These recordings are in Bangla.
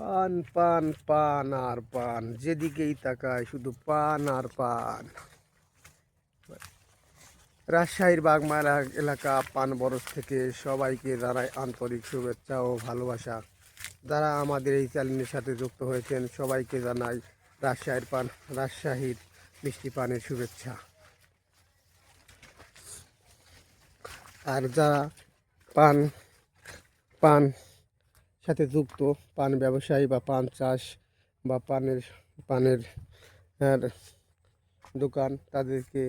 পান পান পান আর পান। যেদিকেই তাকায় শুধু পান আর পান। রাজশাহীর বাগমারা এলাকা পান বরস থেকে সবাইকে জানাই আন্তরিক শুভেচ্ছা ও ভালোবাসা। যারা আমাদের এই চ্যানেলের সাথে যুক্ত হয়েছেন, সবাইকে জানাই রাজশাহীর পান, রাজশাহীর মিষ্টি পানের শুভেচ্ছা। আর যারা পান পান সাথে যুক্ত পান ব্যবসায়ী বা পান চাষ বা পানের পানের দোকান তাদেরকে,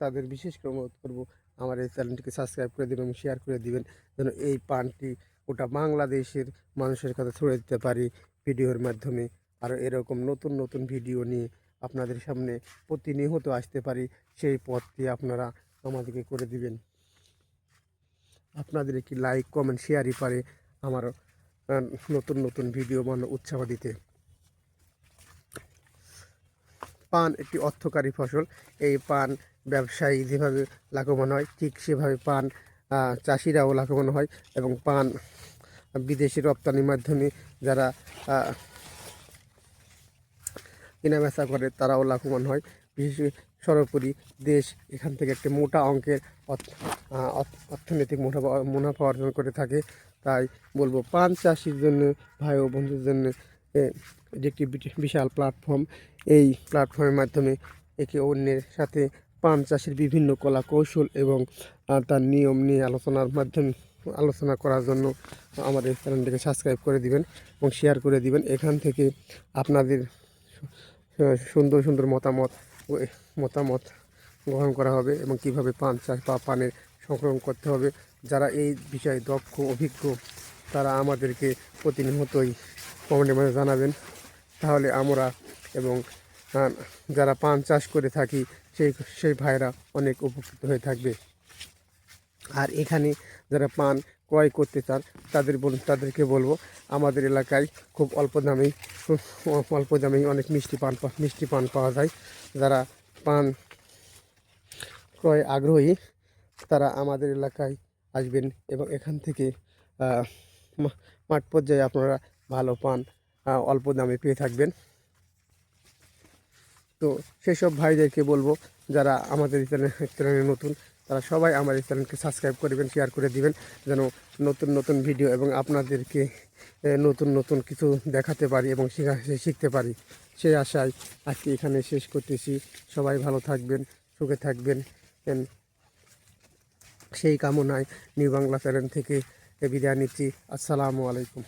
তাদের বিশেষ করে অনুরোধ করব। আমার এই চ্যানেলটিকে সাবস্ক্রাইব করে দেবেন এবং শেয়ার করে দিবেন যেন এই পানটি ওটা বাংলাদেশের মানুষের কাছে ছড়ে দিতে পারি ভিডিওর মাধ্যমে। আর এরকম নতুন নতুন ভিডিও নিয়ে আপনাদের সামনে প্রতিনিয়ত আসতে পারি, সেই পথটি আপনারা আমাদেরকে করে দিবেন। আপনাদের একটি লাইক কমেন্ট শেয়ারই পারে। আমার নতুন নতুন ভিডিও বানানো উৎসাহ দিতে পান একটি অর্থকারী ফসল। এই পান ব্যবসায়ী যেভাবে লাভবান হয় ঠিক সেভাবে পান চাষিরাও লাভবান হয় এবং পান বিদেশি রপ্তানির মাধ্যমে যারা আহ, কেনা বেচা করে তারাও লাভবান হয়। বিশেষ সর্বোপরি দেশ এখান থেকে একটি মোটা অঙ্কের অর্থনৈতিক মুনাফা মুনাফা অর্জন করে থাকে। তাই বলব, পান চাষির জন্য, ভাই ও বন্ধুর জন্য এটি একটি বিশাল প্ল্যাটফর্ম এই প্ল্যাটফর্মের মাধ্যমে একে অন্যের সাথে পান চাষের বিভিন্ন কলা কৌশল এবং তার নিয়ম নিয়ে আলোচনার মাধ্যমে আলোচনা করার জন্য আমাদের চ্যানেলটিকে সাবস্ক্রাইব করে দিবেন এবং শেয়ার করে দিবেন। এখান থেকে আপনাদের সুন্দর সুন্দর মতামত মতামত গ্রহণ করা হবে এবং কীভাবে পান চাষ বা পানের সংরক্ষণ করতে হবে। যারা এই বিষয়ে দক্ষ, অভিজ্ঞ, তারা আমাদেরকে প্রতিনিয়তই কমেন্টের মাঝে জানাবেন। তাহলে আমরা এবং যারা পান চাষ করে থাকি, সেই সেই ভাইরা অনেক উপকৃত হয়ে থাকবে। আর এখানে যারা পান, ক্রয় করতে চান, তাদের বল তাদেরকে বলব, আমাদের এলাকায় খুব অল্প দামেই অল্প দামেই অনেক মিষ্টি পান মিষ্টি পান পাওয়া যায়। যারা পান ক্রয় আগ্রহী, তারা আমাদের এলাকায় আসবেন এবং এখান থেকে মাঠ পর্যায়ে আপনারা ভালো পান অল্প দামে পেয়ে থাকবেন। তো সেসব ভাইদেরকে বলব, যারা আমাদের চ্যানেলে নতুন তারা সবাই আমার এই চ্যানেলকে সাবস্ক্রাইব করবেন শেয়ার করে দিবেন, যেন নতুন নতুন ভিডিও এবং আপনাদেরকে নতুন নতুন কিছু দেখাতে পারি এবং শেখা, শিখতে পারি। সেই আশায় আজকে এখানে শেষ করতেছি। সবাই ভালো থাকবেন, সুখে থাকবেন সেই কামনায় নিউ বাংলা চ্যানেল থেকে বিদায় নিচ্ছি। আসসালামু আলাইকুম।